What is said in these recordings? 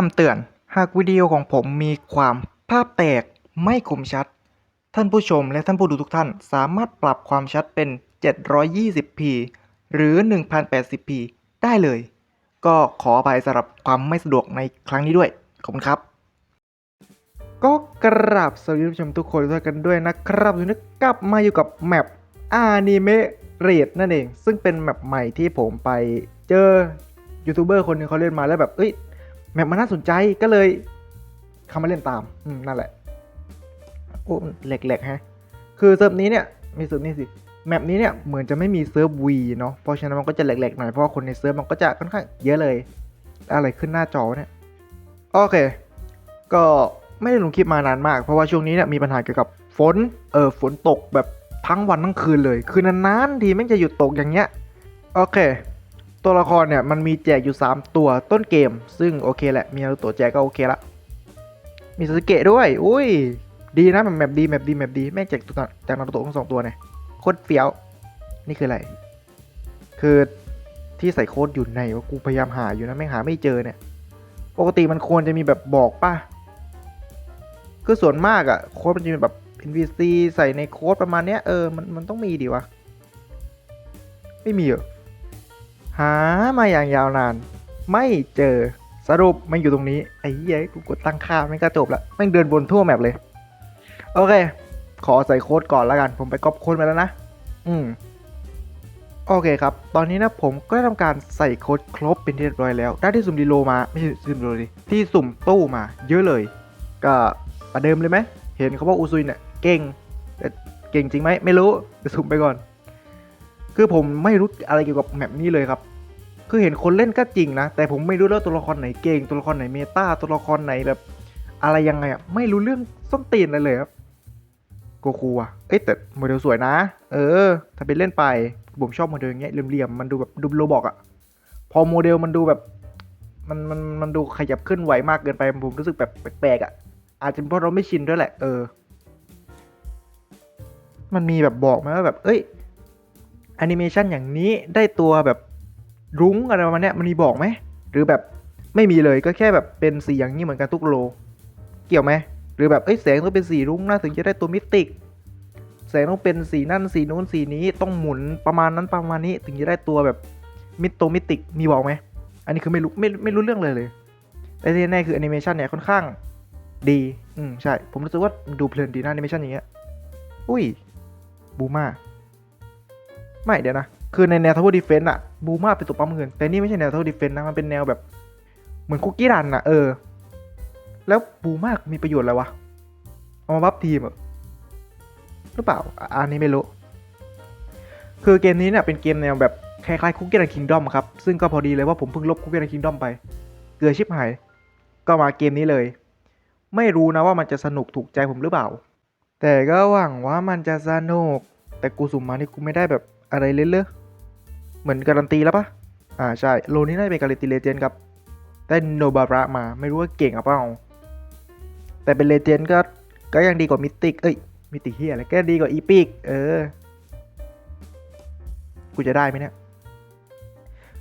คำเตือน หากวิดีโอของผมมีความภาพแตกไม่คมชัด ท่านผู้ชมและท่านผู้ดูทุกท่านสามารถปรับความชัดเป็น 720p หรือ 1080p ได้เลย ก็ขออภัยสำหรับความไม่สะดวกในครั้งนี้ด้วย ขอบคุณครับ ก็กราบสวัสดีท่านผู้ชมทุกคนด้วยกันด้วยนะครับวันนี้กลับมาอยู่กับแมปอนิเมะเรดนั่นเอง ซึ่งเป็นแมปใหม่ที่ผมไปเจอยูทูบเบอร์คนหนึงเขาเล่นมาแล้วแบบ เอ้ย แมปมันน่าสนใจก็เลยเข้ามาเล่นตามอืมนั่นแหละโอ้แหลกๆฮะ คือเซิร์ฟนี้เนี่ยมีเซิร์ฟนี้สิแมปนี้เนี่ยเหมือนจะไม่มีเซิร์ฟวีเนาะเพราะฉะนั้นมันก็จะแหลกๆหน่อยเพราะว่าคนในเซิร์ฟมันก็จะค่อนข้างเยอะเลย อะไรขึ้นหน้าจอเนี่ยโอเค ก็ไม่ได้ลงคลิปมานานมาก เพราะว่าช่วงนี้เนี่ยมีปัญหาเกี่ยวกับฝนเออฝนตกแบบทั้งวันทั้งคืนเลย คือนานๆทีแม่งจะหยุดตกอย่างเงี้ยโอเค ตัวละครเนี่ยมันมีแจกอยู่ 3 ตัวต้นเกม ซึ่งโอเคแหละ มีตัวแจกก็โอเคละ มีสเกะด้วย อุ้ย ดีนะแมปดีแมปดีแมปดีแม่งแจกตัวแจกนารูโตะทั้งสองตัวเนี่ยโคตรเฟี้ยว นี่คืออะไร คือที่ใส่โค้ดอยู่ในว่ากูพยายามหาอยู่นะแม่งหาไม่เจอเนี่ย ปกติมันควรจะมีแบบบอกป่ะคือส่วนมากอะโค้ดมันจะมีแบบ NPC ใส่ในโค้ดประมาณเนี้ยเออมันมันต้องมีดีวะ ไม่มีเหรอ หามาอย่างยาวนาน ไม่เจอสรุปมันอยู่ตรงนี้ ไอ้เหี้ยกูกดตั้งค่าไม่งก็จบละแม่งเดินบนทั่วแมปเลย โอเค ขอใส่โค้ดก่อนแล้วกัน ผมไปก๊อปโค้ดมาแล้วนะ อืม โอเคครับ ตอนนี้นะผมก็ได้ทำการใส่โค้ดครบเป็นที่เรียบร้อยแล้ว ได้ที่สุ่มดีโลมา ไม่ใช่สุ่มดีโลดิที่สุ่มตู้มา เยอะเลย ก็ประเดิมเลยไหม เห็นเขาว่าอูซุยเนี่ยเก่งแต่เก่งจริงไหมไม่รู้จะสุ่มไปก่อน คือผมไม่รู้อะไรเกี่ยวกับแมปนี้เลยครับ คือเห็นคนเล่นก็จริงนะ แต่ผมไม่รู้แล้วตัวละครไหนเก่ง ตัวละครไหนเมตาตัวละครไหนแบบ อะไรยังไงอะ ไม่รู้เรื่องส้นตีนอะไรเลยครับ โกคูอะ เอ้แต่โมเดลสวยนะ เออ ถ้าเป็นเล่นไป ผมชอบโมเดลอย่างเงี้ยเหลี่ยมๆ มันดูแบบดูโรบอกอะ พอโมเดลมันดูแบบ มันมันมันดูขยับเคลื่อนไหวมากเกินไป ผมรู้สึกแบบแปลกๆอะ อาจจะเป็นเพราะเราไม่ชินด้วยแหละ เออ มันมีแบบบอกไหมว่าแบบ เอ้ย แอนิเมชันอย่างนี้ได้ตัวแบบรุ้งอะไรประมาณเนี้ยมันมีบอกไหม หรือแบบไม่มีเลยก็แค่แบบเป็นสีอย่างนี้เหมือนกันทุกโล เกี่ยวไหม หรือแบบเอ้ยแสงต้องเป็นสีรุ้งนะถึงจะได้ตัวมิติก แสงต้องเป็นสีนั่นสีนู้นสีนี้ต้องหมุนประมาณนั้นประมาณนี้ถึงจะได้ตัวแบบมิตโตมิติกมีบอกไหม อันนี้คือไม่รู้ไม่ไม่รู้เรื่องเลยเลย แต่ที่แน่ๆคือแอนิเมชันเนี่ยค่อนข้างดี อืมใช่ ผมรู้สึกว่าดูเพลินดีนะแอนิเมชันอย่างเงี้ย อุ้ย บูม่า ไม่เดี๋ยวนะ คือในแนวทาวเวอร์ดีเฟนต์อะบูมาเป็นตัวปั๊มเงิน แต่นี่ไม่ใช่แนวทาวเวอร์ดีเฟนต์นะ มันเป็นแนวแบบ เหมือนคุกกี้รันอะเออ แล้วบูมามีประโยชน์อะไรวะ เอามาบัฟทีมหรือเปล่า อันนี้ไม่รู้ คือเกมนี้เนี่ยเป็นเกมแนวแบบคล้ายๆคุกกี้รันคิงดอมครับ ซึ่งก็พอดีเลยว่าผมเพิ่งลบคุกกี้รันคิงดอมไป เกลือชิบหาย ก็มาเกมนี้เลย ไม่รู้นะว่ามันจะสนุกถูกใจผมหรือเปล่า แต่ก็หวังว่ามันจะสนุก แต่กูสุ่มมานี่กูไม่ได้แบบ อะไรเลยเลยเหมือนการันตีแล้วปะอ่าใช่ โลนี้น่าจะเป็นการันตีเลเจนด์ครับ ได้โนบาระมาไม่รู้ว่าเก่งหรือเปล่า แต่เป็นเลเจนด์ก็ก็ยังดีกว่ามิติก เอ้ย มิติกเฮียอะไรก็ดีกว่าอีพิก เออ กูจะได้ไหมเนี่ย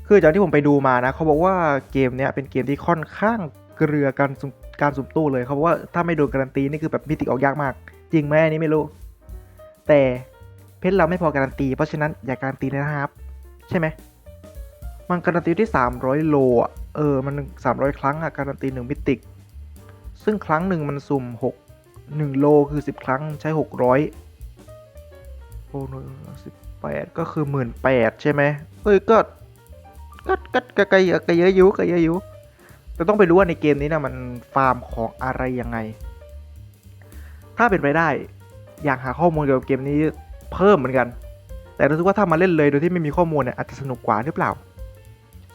คือจากที่ผมไปดูมานะ เขาบอกว่าเกมเนี้ยเป็นเกมที่ค่อนข้างเกลือการการสุ่มตู้เลย เขาบอกว่าถ้าไม่โดนการันตีนี่คือแบบมิติกออกยากมาก จริงไหมอันนี้ไม่รู้ แต่ ชรเราไม่พอการันตี เพราะฉะนั้นอย่าการันตีเลยนะครับ ใช่ไหมมันการันตีที่ 300 โลอะเออมัน 300 ครั้งอะการันตีหนึ่งมิติก ซึ่งครั้งหนึ่งมันสุ่ม 6 1 โลคือ 10 ครั้งใช้ 600โอ้โหสิบแปดก็คือหมื่นแปดใช่ไหมเอ้ยก็ก็ก็ก็ก็เยอะก็เยอะอยู่ก็เยอะอยู่แต่ต้องไปรู้ว่าในเกมนี้นะมันฟาร์มของอะไรยังไง ถ้าเป็นไปได้ อยากหาข้อมูลเกี่ยวกับเกมนี้ เพิ่มเหมือนกัน แต่รู้สึกว่าถ้ามาเล่นเลยโดยที่ไม่มีข้อมูลเนี่ยอาจจะสนุกกว่าหรือเปล่า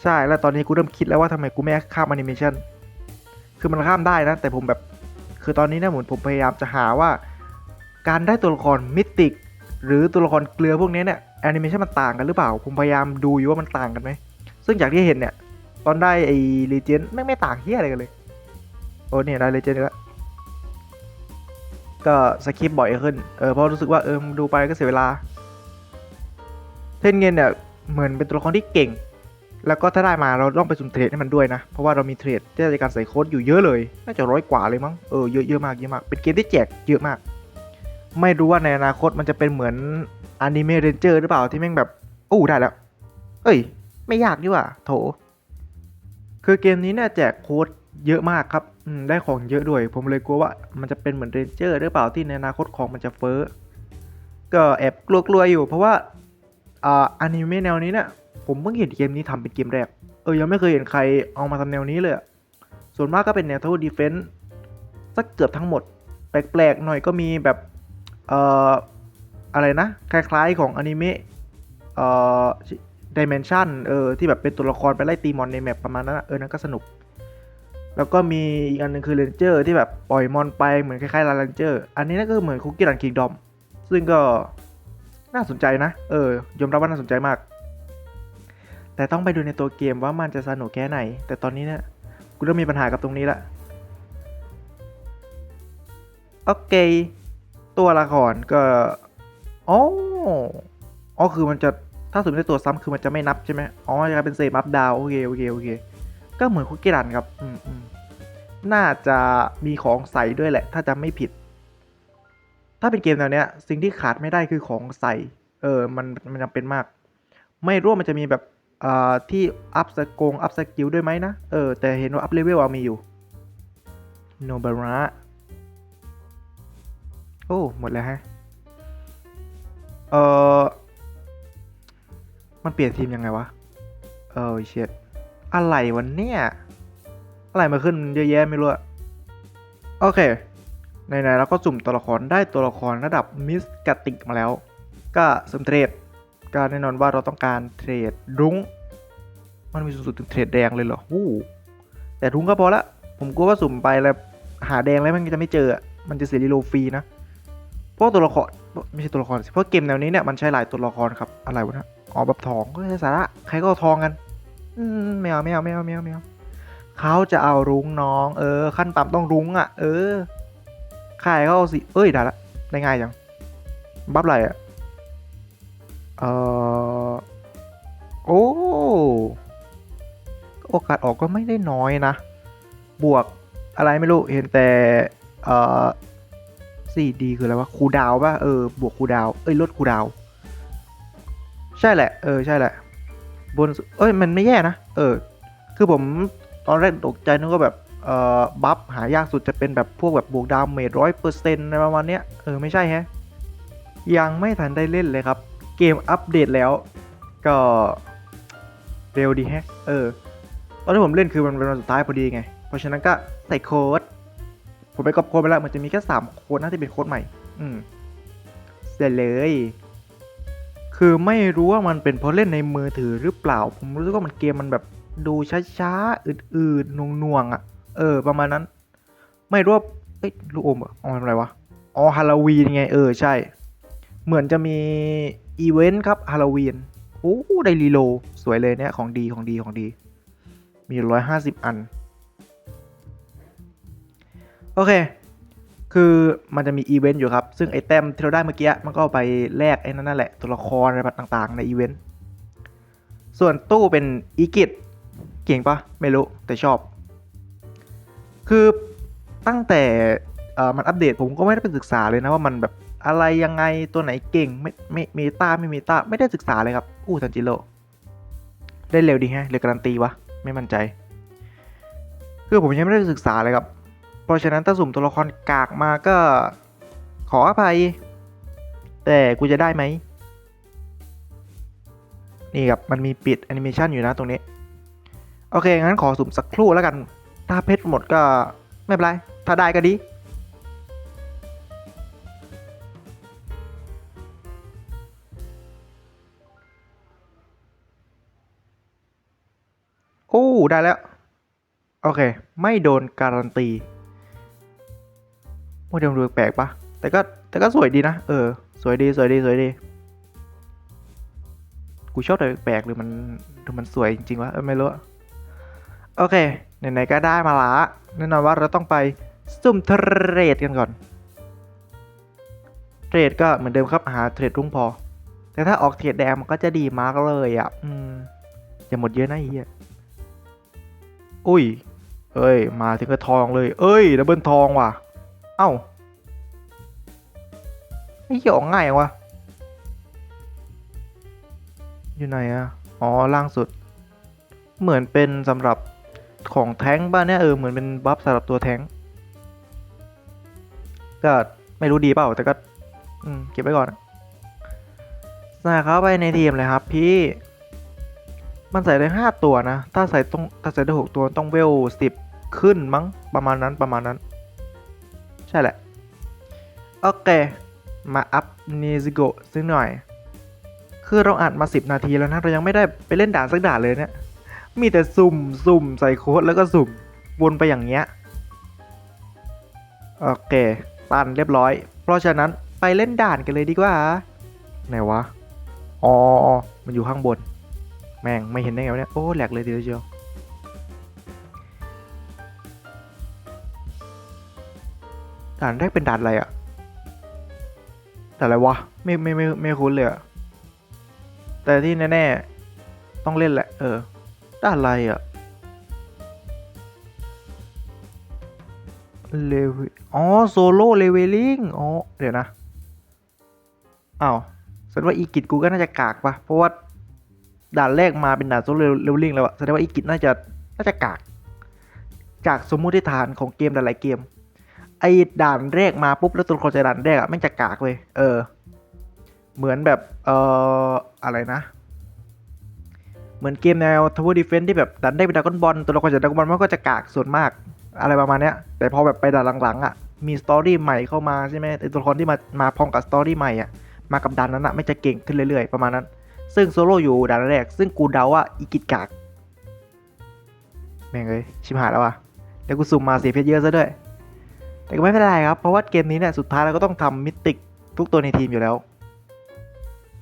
ใช่แล้วตอนนี้กูเริ่มคิดแล้วว่าทำไมกูไม่ข้ามแอนิเมชันคือมันข้ามได้นะ แต่ผมแบบคือตอนนี้เนี่ยเหมือนผมพยายามจะหาว่า การได้ตัวละครมิติกหรือตัวละครเกลือพวกนี้เนี่ยแอนิเมชันมันต่างกันหรือเปล่า ผมพยายามดูอยู่ว่ามันต่างกันไหมซึ่งจากที่เห็นเนี่ย ตอนได้ไอ้เลเจนด์ไม่ไม่ต่างเฮียอะไรกันเลย โอ้เนี่ยได้เลเจนด์แล้ว ก็สคริปบ่อยขึ้น เออเพราะรู้สึกว่าเออดูไปก็เสียเวลา เทนเงินเนี่ยเหมือนเป็นตัวละครที่เก่ง แล้วก็ถ้าได้มาเราต้องไปสุ่มเทรดให้มันด้วยนะ เพราะว่าเรามีเทรดที่ในการใส่โค้ดอยู่เยอะเลย น่าจะร้อยกว่าเลยมั้ง เออเยอะเยอะมากเยอะมาก เป็นเกมที่แจกเยอะมาก ไม่รู้ว่าในอนาคตมันจะเป็นเหมือนอนิเมะเรนเจอร์หรือเปล่าที่แม่งแบบโอ้ได้แล้ว เอ้ย ไม่ยากดีว่ะโถ คือเกมนี้เนี่ยแจกโค้ด เยอะมากครับได้ของเยอะด้วย ผมเลยกลัวว่ามันจะเป็นเหมือนเรนเจอร์หรือเปล่าที่ในอนาคตของมันจะเฟ้อก็แอบกลัวๆอยู่ เพราะว่าอ่าอนิเมะแนวนี้เนี่ยผมเพิ่งเห็นเกมนี้ทำเป็นเกมแรก เออยังไม่เคยเห็นใครเอามาทำแนวนี้เลย ส่วนมากก็เป็นแนวทูดีเฟน s ์สักเกือบทั้งหมด แปลกๆหน่อยก็มีแบบเอ่ออะไรนะ คล้ายๆของอนิเมะเอ่อดิเมนชันเออที่แบบเป็นตัวละครไปไล่ตีมอนในแมปประมาณนั้นเออนั่นก็สนุก แล้วก็มีอีกอันหนึงคือเรนเจอร์ที่แบบปล่อยมอนไปเหมือนคล้ายๆลาเรนเจอร์อันนี้นั่นก็เหมือนคุกกี้รันคิงดอมซึ่งก็น่าสนใจนะ เออยอมรับว่าน่าสนใจมาก แต่ต้องไปดูในตัวเกมว่ามันจะสนุกแค่ไหน แต่ตอนนี้เนี่ยกูเริ่มมีปัญหากับตรงนี้ละโอเค ตัวละครก็อ๋ออ๋อคือมันจะถ้าสมมติตัวซ้ำคือมันจะไม่นับใช่ไหมอ๋อจะกลายเป็นเซฟอัพดาวโอเคโอเคโอเค ก็เหมือนคุกกี้รันครับ อืมอืมน่าจะมีของใส่ด้วยแหละ ถ้าจำไม่ผิด ถ้าเป็นเกมแนวเนี้ย สิ่งที่ขาดไม่ได้คือของใส่เออ มันมันจำเป็นมาก ไม่รู้ว่ามันจะมีแบบอ่าที่อัพสกงอัพสกิลด้วยไหมนะ เออ แต่เห็นว่าอัพเลเวลมีอยู่โนบาระโอ้ หมดแล้วฮะ เออมันเปลี่ยนทีมยังไงวะ เออเช็ด อะไรวันเนี้ยอะไรมาขึ้นเยอะแยะไม่รู้อะโอเคในๆเราก็สุ่มตัวละครได้ตัวละครระดับมิสกติกมาแล้ว ก็สุ่มเทรดก็แน่นอนว่าเราต้องการเทรดรุ้ง มันมีสูงสุดถึงเทรดแดงเลยเหรอวู้แต่รุ้งก็พอละ ผมกลัวว่าสุ่มไปแล้วหาแดงแล้วมันจะไม่เจอ มันจะเสียรีโลฟรีนะเพราะตัวละครไม่ใช่ตัวละครสิเพราะเกมแนวนี้เนี่ยมันใช้หลายตัวละครครับอะไรวะนะอ๋อแบบทองก็ใช้สาระใครก็ทองกัน อืมไม่เอาไม่เอาไม่เอาไม่เอาไม่เอาเขาจะเอารุ้งน้อง เออ ขั้นต่ำต้องรุ้งอะ เออขายเขาเอาสิเอ้ยได้ละได้ง่ายจังบัฟอะไรอะเออโอ้โอกาสออกก็ไม่ได้น้อยนะ บวกอะไรไม่รู้เห็นแต่เออสี่ดีคืออะไรวะคูดาวป่ะเออบวกคูดาวเอ้ยลดคูดาว ใช่แหละ เออ ใช่แหละ บนเอ้ยมันไม่แย่นะ เออ คือผมตอนแรกตกใจนึกว่าแบบเอ่อบัฟหายากสุดจะเป็นแบบพวกแบบบวกดาเมจร้อยเปอร์เซ็นต์อะไรประมาณเนี้ยเออไม่ใช่แฮะ ยังไม่ทันได้เล่นเลยครับ เกมอัปเดตแล้ว ก็เร็วดีแฮะ เออ ตอนที่ผมเล่นคือมันเป็นวันสุดท้ายพอดีไง เพราะฉะนั้นก็ใส่โค้ด ผมไปกอบโค้ดไปแล้วมันจะมีแค่สามโค้ดนะที่เป็นโค้ดใหม่ อืมเสร็จเลย คือไม่รู้ว่ามันเป็นเพราะเล่นในมือถือหรือเปล่า ผมรู้สึกว่ามันเกมมันแบบดูช้าๆอืดๆหน่วงๆอะ เออ ประมาณนั้น ไม่รู้ว่าเอ้ยลูกอมเหรออ๋อทำอะไรวะอ๋อฮาโลวีนไงเออใช่ เหมือนจะมีอีเวนต์ครับฮาโลวีนโอ้ได้รีโล สวยเลยเนี่ยของดีของดีของดี มีร้อยห้าสิบอัน โอเค คือมันจะมีอีเวนต์อยู่ครับ ซึ่งไอเทมที่เราได้เมื่อกี้มันก็ไปแลกไอ้นั่นนั่นแหละตัวละครอะไรต่างๆ ในอีเวนต์ ส่วนตู้เป็นอีกิตเก่งปะไม่รู้แต่ชอบ คือตั้งแต่มันอัปเดตผมก็ไม่ได้ไปศึกษาเลยนะว่ามันแบบอะไรยังไงตัวไหนเก่งไม่ไม่เมตาไม่เมตาไม่ได้ศึกษาเลยครับ อู้ทันจิโร่ได้เร็วดีแฮะเร็วการันตีวะไม่มั่นใจ คือผมยังไม่ได้ศึกษาเลยครับ ราะฉะนั้นถ้าสุ่มตัวละครกากมาก็ขออภัย แต่กูจะได้ไหม นี่ครับ มันมีปิดแอนิเมชันอยู่นะตรงนี้ โอเค งั้นขอสุ่มสักครู่แล้วกัน ถ้าเพชรหมดก็ไม่เป็นไร ถ้าได้ก็ดี โอ้ ได้แล้ว โอเค ไม่โดนการันตี โมเดลดูแปลกปะแต่ก็แต่ก็สวยดีนะ เออ สวยดีสวยดีสวยดี กูชอบแต่แปลกหรือมันหรือมันสวยจริงๆวะเออไม่รู้ โอเค ไหนๆก็ได้มาละแน่นอนว่าเราต้องไปสุ่มเทรดกันก่อน เทรดก็เหมือนเดิมครับหาเทรดรุ่งพอ แต่ถ้าออกเทรดแดงมันก็จะดีมากเลยอะ อืมอย่าหมดเยอะนะเหี้ยอุ้ย เอ้ย มาถึงก็ทองเลย เอ้ยดับเบิลทองว่ะ เอ้าไอ้เหี้ยออง่ายวะอยู่ไหนอะอ๋อ ล่างสุด เหมือนเป็นสำหรับของแท้งบ้านเนี่ยเออเหมือนเป็นบัฟสำหรับตัวแท้งก็ไม่รู้ดีเปล่า แต่ก็อืมเก็บไว้ก่อนใส่เข้าไปในทีมเลยครับ พี่ มันใส่ได้ห้าตัวนะ ถ้าใส่ต้องถ้าใส่ได้หกตัวต้องเวลสิบขึ้นมั้งประมาณนั้นประมาณนั้น ใช่แหละ โอเค มาอัพนิซิโกซึ่งหน่อย คือเราอัดมา 10 นาทีแล้วนะ เรายังไม่ได้ไปเล่นด่านสักด่านเลยเนี่ย มีแต่สุ่มสุ่มใส่โค้ดแล้วก็สุ่ม วนไปอย่างเงี้ย โอเค ตันเรียบร้อย เพราะฉะนั้นไปเล่นด่านกันเลยดีกว่า ไหนวะ อ๋อ มันอยู่ข้างบน แม่งไม่เห็นได้ไงวะเนี่ย โอ้แหลกเลยทีเดียว ด่านแรกเป็นด่านอะไรอะด่านอะไรวะ ไม่ไม่ไม่ไม่คุ้นเลยอะแต่ที่แน่ๆต้องเล่นแหละ เออ ด่านอะไรอะเลเวอ๋อ โซโล่เลเวลิงอ๋อ เดี๋ยวนะอ้าวแสดงว่าอีกิจกูก็น่าจะกากปะเพราะว่าด่านแรกมาเป็นด่านโซโล่เลเวลิงแล้วอะแสดงว่าอีกิจน่าจะน่าจะกาก จากสมมุติฐานของเกมหลายๆเกม ไอ้ด่านแรกมาปุ๊บแล้วตัวละครจากด่านแรกอะแม่งจะกากเลยเออ เหมือนแบบเอ่ออะไรนะ เหมือนเกมแนว Tower Defense ที่แบบดันได้เป็นดากอนบอลตัวละครจากดากอนบอลมันก็จะกากส่วนมากอะไรประมาณเนี้ย แต่พอแบบไปด่านหลังๆอะมีสตอรี่ใหม่เข้ามาใช่ไหมไอตัวละครที่มามาพร้อมกับสตอรี่ใหม่อะมากับด่านนั้นอะไม่จะเก่งขึ้นเรื่อยๆประมาณนั้น ซึ่งโซโล่อยู่ด่านแรก ซึ่งกูเดาว่าอีกิจกากแม่งเลยชิบหายแล้วว่ะเดี๋ยวกูซูมมาเสียเพชรเยอะซะด้วย แต่ก็ไม่เป็นไรครับ เพราะว่าเกมนี้เนี่ยสุดท้ายเราก็ต้องทำมิติกทุกตัวในทีมอยู่แล้ว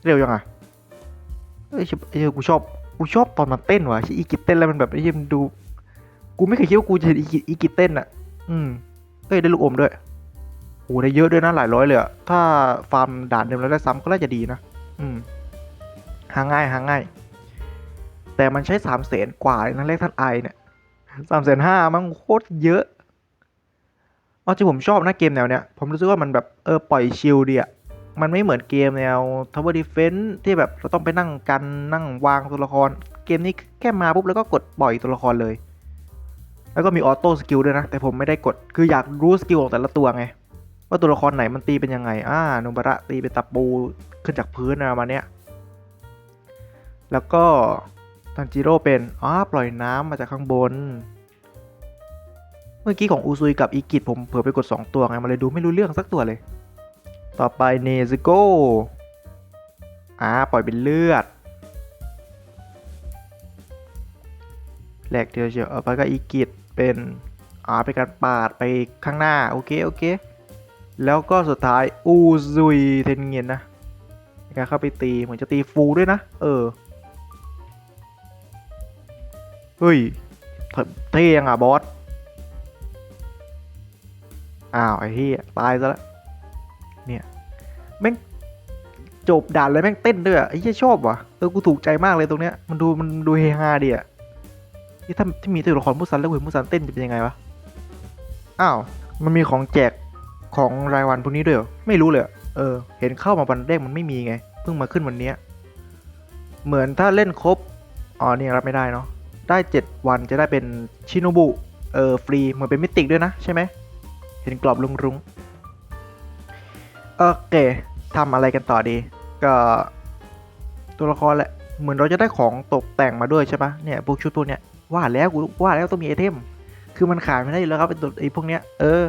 เร็วยังอะเอ้ยชิบเอ้ยกูชอบกูชอบตอนมันเต้นว่ะชิอีกิจเต้นแล้วมันแบบไอ้เหี้ยมันดู กูไม่เคยคิดว่ากูจะเห็นอีกิอีกิจเต้นอะ อืมเอ้ยได้ลูกอมด้วยโอ้ได้เยอะด้วยนะหลายร้อยเลยอะถ้าฟาร์มด่านเดิมแล้วได้ซ้ำก็น่าจะดีนะอืมหาง่ายหาง่าย แต่มันใช้สามแสนกว่าเลยนะเลขท่านไอเนี่ยสามแสนห้ามันโคตรเยอะ เอาจริงผมชอบนะเกมแนวเนี้ย ผมรู้สึกว่ามันแบบเออปล่อยชิลดีอะมันไม่เหมือนเกมแนว Tower Defense ที่แบบเราต้องไปนั่งกันนั่งวางตัวละคร เกมนี้แค่มาปุ๊บแล้วก็กดปล่อยตัวละครเลย แล้วก็มีออโต้สกิลด้วยนะ แต่ผมไม่ได้กดคืออยากรู้สกิลของแต่ละตัวไง ว่าตัวละครไหนมันตีเป็นยังไง อ่าโนบาระตีเป็นตะปูขึ้นจากพื้นนะประมาณเนี้ยแล้วก็ทันจิโร่เป็นอ๋อปล่อยน้ำมาจากข้างบน มื่อกี้ของอูซุยกับอีกิจผมเผลอไปกด 2 ตัวไงมันเลยดูไม่รู้เรื่องสักตัวเลย ต่อไปเนซิโก้อ่าปล่อยเป็นเลือดแหลกเดียวเชียวเอาไปก็อีกิจเป็นอ่าเป็นการปาดไปข้างหน้า โอเค โอเค แล้วก็สุดท้าย อูซุยเทนเงียนนะการเข้าไปตีเหมือนจะตีฟูด้วยนะ เออ เฮ้ยเท่ยังอะบอส อ้าวไอ้ที่ตายซะแล้วเนี่ยแม่งจบด่านเลยแม่งเต้นด้วยอะไอ้ที่ชอบว่ะเออกูถูกใจมากเลยตรงเนี้ยมันดูมันดูเฮฮาดีอะที่ถ้าที่มีตัวละครมุสันแล้วเห็นมุสันเต้นจะเป็นยังไงวะอ้าวมันมีของแจกของรายวันพวกนี้ด้วยเหรอไม่รู้เลยเออ เห็นเข้ามาวันแรกมันไม่มีไง เพิ่งมาขึ้นวันเนี้ยเหมือนถ้าเล่นครบอ๋อนี่ยรับไม่ได้เนาะได้ 7 วันจะได้เป็นชิโนบุเออฟรีเหมือนเป็นมิติกด้วยนะใช่ไหม เห็นกรอบลุงรุ้งโอเคทำอะไรกันต่อดี ก็ตัวละครแหละ เหมือนเราจะได้ของตกแต่งมาด้วยใช่ปะเนี่ยพวกชุดพวกเนี้ยว่าแล้วกูว่าแล้วต้องมีไอเทม คือมันขายไม่ได้อยู่แล้วครับเป็นตัวไอพวกเนี้ยเออ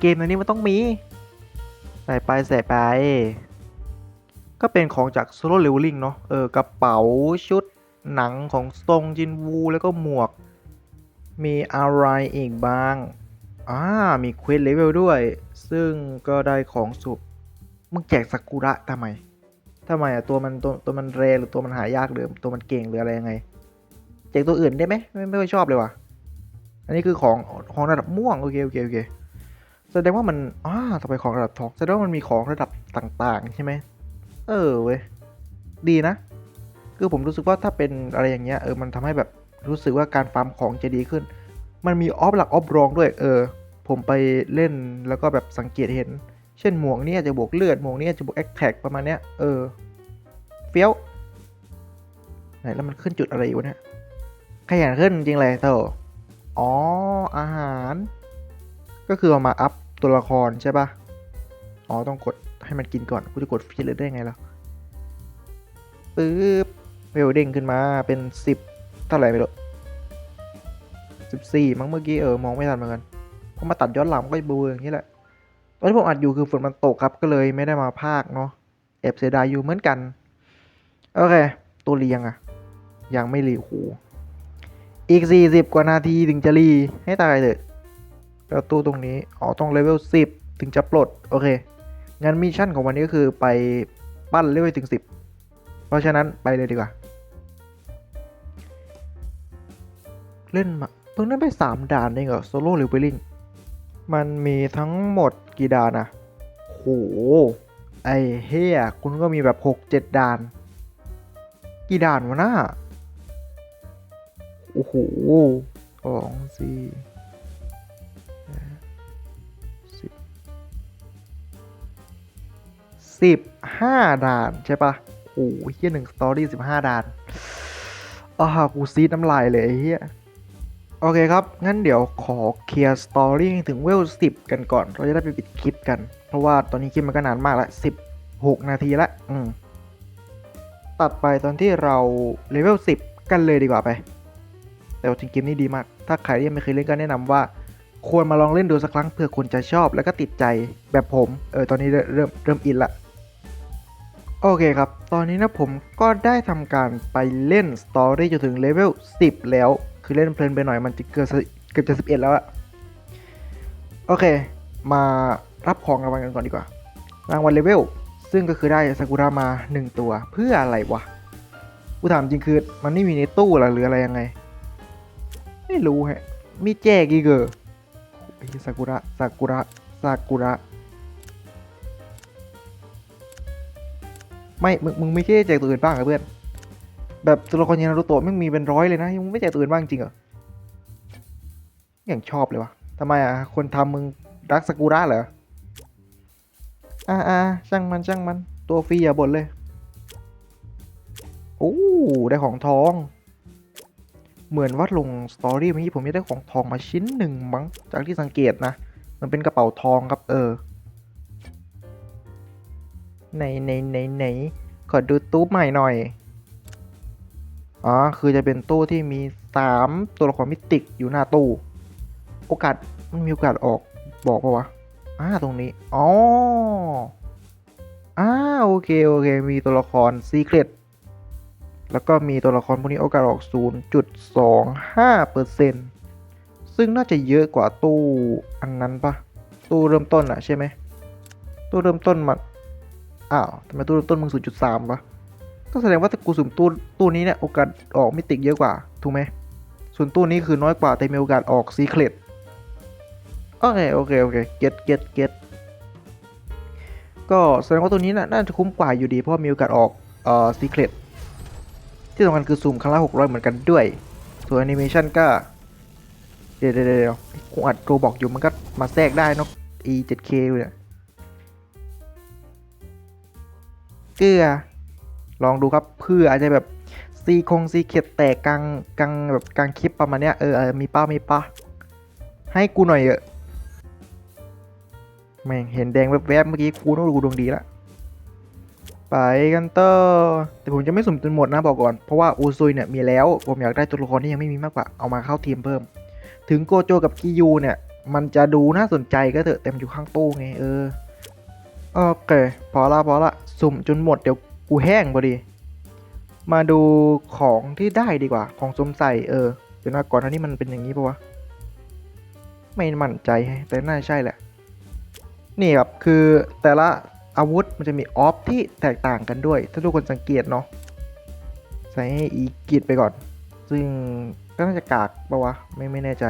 เกมอันนี้มันต้องมี ใส่ไปใส่ไป ก็เป็นของจากโซโล่เลเวลลิ่งเนาะเออกระเป๋าชุดหนังของสตงจินวูแล้วก็หมวก มีอะไรอีกบ้าง อ่า มีเควสเลเวลด้วย ซึ่งก็ได้ของสุบมึงแจกซากุระทำไมทำไมอะตัวมันตัวตัวมันแรงหรือตัวมันหายากหรือตัวมันเก่งหรืออะไรยังไงแจกตัวอื่นได้ไหมไม่ไม่ค่อยชอบเลยว่ะ อันนี้คือของของระดับม่วงโอเคโอเคโอเคแสดงว่ามันอ่าต่อไปของระดับทองแสดงว่ามันมีของระดับต่าง ๆ ใช่ไหมเออเว้ยดีนะ คือผมรู้สึกว่าถ้าเป็นอะไรอย่างเงี้ยเออมันทำให้แบบรู้สึกว่าการฟาร์มของจะดีขึ้น มันมีออฟหลักออฟรองด้วย เออ ผมไปเล่นแล้วก็แบบสังเกตเห็น เช่นหมวกนี่อาจจะบวกเลือด หมวกนี่อาจจะบวกแอคแท็กประมาณเนี้ย เออ เฟี้ยว ไหนแล้วมันขึ้นจุดอะไรอยู่เนี่ย ขยันขึ้นจริงเลยเตออ๋อ อาหาร ก็คือเอามาอัพตัวละครใช่ปะอ๋อ ต้องกดให้มันกินก่อน กูจะกดฟีดเลยได้ไงล่ะปึ๊บเวลเด้งขึ้นมาเป็นสิบเท่าไหร่ไม่รู้ สิบสี่มั้งเมื่อกี้เออมองไม่ทันเหมือนกันพอมาตัดย้อนหลังก็เบลออย่างนี้แหละ ตอนที่ผมอัดอยู่คือฝนมันตกครับก็เลยไม่ได้มาภาคเนาะแอบเสียดายอยู่เหมือนกัน โอเค ตัวเรียงอะยังไม่รีหูอีก 40 กว่านาทีถึงจะรีให้ตายเลยแล้วตู้ตรงนี้อ๋อต้องเลเวล10 ถึงจะปลด โอเคงั้นมิชชั่นของวันนี้ก็คือไปปั้นเลเวลถึง 10 เพราะฉะนั้นไปเลยดีกว่า เล่นมา เพิ่งได้ไป 3 ด่านเองเหรอโซโล่หรือเวลลิงมันมีทั้งหมดกี่ด่านอะโห ไอเฮียคุณก็มีแบบหกเจ็ดด่าน กี่ด่านวะน่าโอ้โหสองสี่สิบสิบห้าด่านใช่ปะโอ้โหเฮียหนึ่งสตอรี่สิบห้าด่านอ่ากูซีดน้ำลายเลยไอ้เฮีย โอเคครับ งั้นเดี๋ยวขอเคลียร์สตอรี่ถึงเวล10กันก่อน เราจะได้ไปปิดคลิปกัน เพราะว่าตอนนี้คลิปมันก็นานมากละ16นาทีละอืมตัดไปตอนที่เราเลเวล10กันเลยดีกว่าไป แต่จริงเกมนี้ดีมาก ถ้าใครยังไม่เคยเล่นก็แนะนำว่า ควรมาลองเล่นดูสักครั้งเพื่อคุณจะชอบแล้วก็ติดใจแบบผม เออตอนนี้เริ่มเริ่มเริ่มอินละโอเคครับ ตอนนี้นะผมก็ได้ทำการไปเล่นสตอรี่จนถึงเลเวล10 แล้ว คือเล่นเพลินไปหน่อยมันจะเกือบเกือบจะ11 แล้วอะโอเค มารับของรางวัลกันก่อนดีกว่า รางวัลเลเวล ซึ่งก็คือได้ซากุระมา 1 ตัวเพื่ออะไรวะกูถามจริงคือมันไม่มีในตู้หรอหรืออะไรยังไง ไม่รู้ฮะ มีแจกอีกเหรอโอ้ยซากุระซากุระซากุระไม่ มึง มึงไม่ใช่แจกตัวอื่นบ้างเหรอเพื่อน แบบตัวละครยานารุโตะไม่งมีเป็นร้อยเลยนะ ยังไม่แจกตัวอื่นบ้างจริงเหรออย่างชอบเลยวะทำไมอะ คนทำมึงรักสากุระเหรอ อ่าอ่าช่างมันช่างมัน ตัวฟรีอย่าบ่นเลย โอ้ ได้ของทอง เหมือนว่าลงสตอรี่เมื่อกี้ผมจะได้ของทองมาชิ้นหนึ่งมั้ง จากที่สังเกตนะ มันเป็นกระเป๋าทองครับ เออ ไหนไหนไหนไหนขอดูตู้ใหม่หน่อย อ๋อคือจะเป็นตู้ที่มีสามตัวละครมิติกอยู่หน้าตู้ โอกาสมันมีโอกาสออกบอกปะวะอ่าตรงนี้อ๋ออ่าโอเคโอเค มีตัวละครซีเครตแล้วก็มีตัวละครพวกนี้โอกาสออก 0.25%ซึ่งน่าจะเยอะกว่าตู้อันนั้นปะตู้เริ่มต้นอะใช่ไหมตู้เริ่มต้นมันอ้าวทำไมตู้เริ่มต้นมึง0.3วะ ก็แสดงว่าถ้ากูสุ่มตู้ตู้นี้เนี่ยโอกาสออกมิติเยอะกว่า ถูกไหมส่วนตู้นี้คือน้อยกว่าแต่มีโอกาสออกซีเครตโอเคโอเคโอเคเก็ตเก็ตเก็ตก็แสดงว่าตัวนี้น่าจะคุ้มกว่าอยู่ดีเพราะมีโอกาสออกเอ่อซีเครตที่สำคัญคือซูมครั้งละ600 เหมือนกันด้วย ส่วนแอนิเมชันก็ เดี๋ยวเดี๋ยวเดี๋ยวกูอัดโรบอกอยู่มันก็มาแทรกได้นอะ e 7k เลยเนี่ยเกลือ ลองดูครับเพื่ออาจจะแบบซีคงซีเข็ดแตกกลางกลางแบบกลางคลิปประมาณเนี้ยเออมีป้ามีป้าให้กูหน่อยเออะแม่งเห็นแดงแวบๆเมื่อกี้กูต้องดูดวงดีละไปกันต่อแต่ผมจะไม่สุ่มจนหมดนะบอกก่อนเพราะว่าอูซุยเนี่ยมีแล้วผมอยากได้ตัวละครที่ยังไม่มีมากกว่าเอามาเข้าทีมเพิ่ม ถึงโกโจกับกิยูเนี่ย มันจะดูน่าสนใจก็เถอะแต่มันอยู่ข้างตู้ไงเออโอเค พอละพอละสุ่มจนหมดเดี๋ยว กูแห้งพอดี มาดูของที่ได้ดีกว่า ของสวมใส่เออเดี๋ยวนะก่อนหน้านี้มันเป็นอย่างนี้ปะวะ ไม่มั่นใจแฮะแต่น่าใช่แหละ นี่ครับคือแต่ละอาวุธมันจะมีออฟที่แตกต่างกันด้วย ถ้าทุกคนสังเกตเนาะใส่ให้อีกิดไปก่อน ซึ่งก็น่าจะกากปะวะ ไม่ไม่แน่ใจ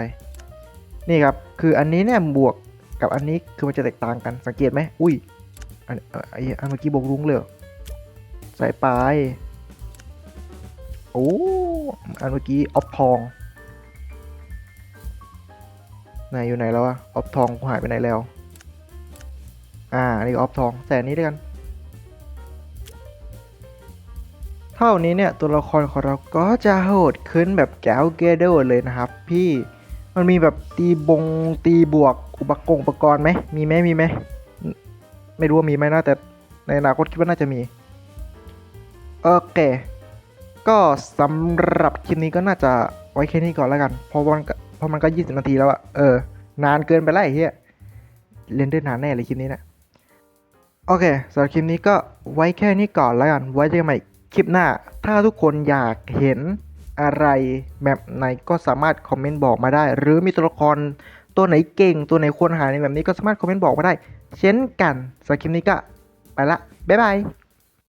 นี่ครับ คืออันนี้เนี่ยบวกกับอันนี้คือมันจะแตกต่างกันสังเกตไหมอุ้ยอันเอ่อไอ้อันเมื่อกี้บวกรุ้งเลย เหรอใส่ไปโอ้อันเมื่อกี้ออฟทองไหนอยู่ไหนแล้วอะออฟทองกูหายไปไหนแล้ว อ่าอันนี่ออฟทองแต่นี้ด้วยกัน เท่านี้เนี่ยตัวละครของเราก็จะโหดขึ้นแบบแก้วเกเดอร์เลยนะครับ พี่มันมีแบบตีบงตีบวกอุปกรณ์อุปกรณ์ไหมมีไหมมีไหมไม่รู้ว่ามีไหมนะแต่ในอนาคตคิดว่าน่าจะมี โอเค ก็สำหรับคลิปนี้ก็น่าจะไว้แค่นี้ก่อนแล้วกัน เพราะมันเพราะมันก็20นาทีแล้วอะเออ นานเกินไปแล้วไอ้เหี้ยเล่นได้นานแน่เลยคลิปนี้นะโอเคสำหรับคลิปนี้ก็ไว้แค่นี้ก่อนแล้วกัน ไว้เจอกันใหม่คลิปหน้า ถ้าทุกคนอยากเห็นอะไรแบบไหนก็สามารถคอมเมนต์บอกมาได้ หรือมีตัวละครตัวไหนเก่งตัวไหนควรหาในแบบนี้ก็สามารถคอมเมนต์บอกมาได้ เช่นกันสำหรับคลิปนี้ก็ไปละบ๊ายบาย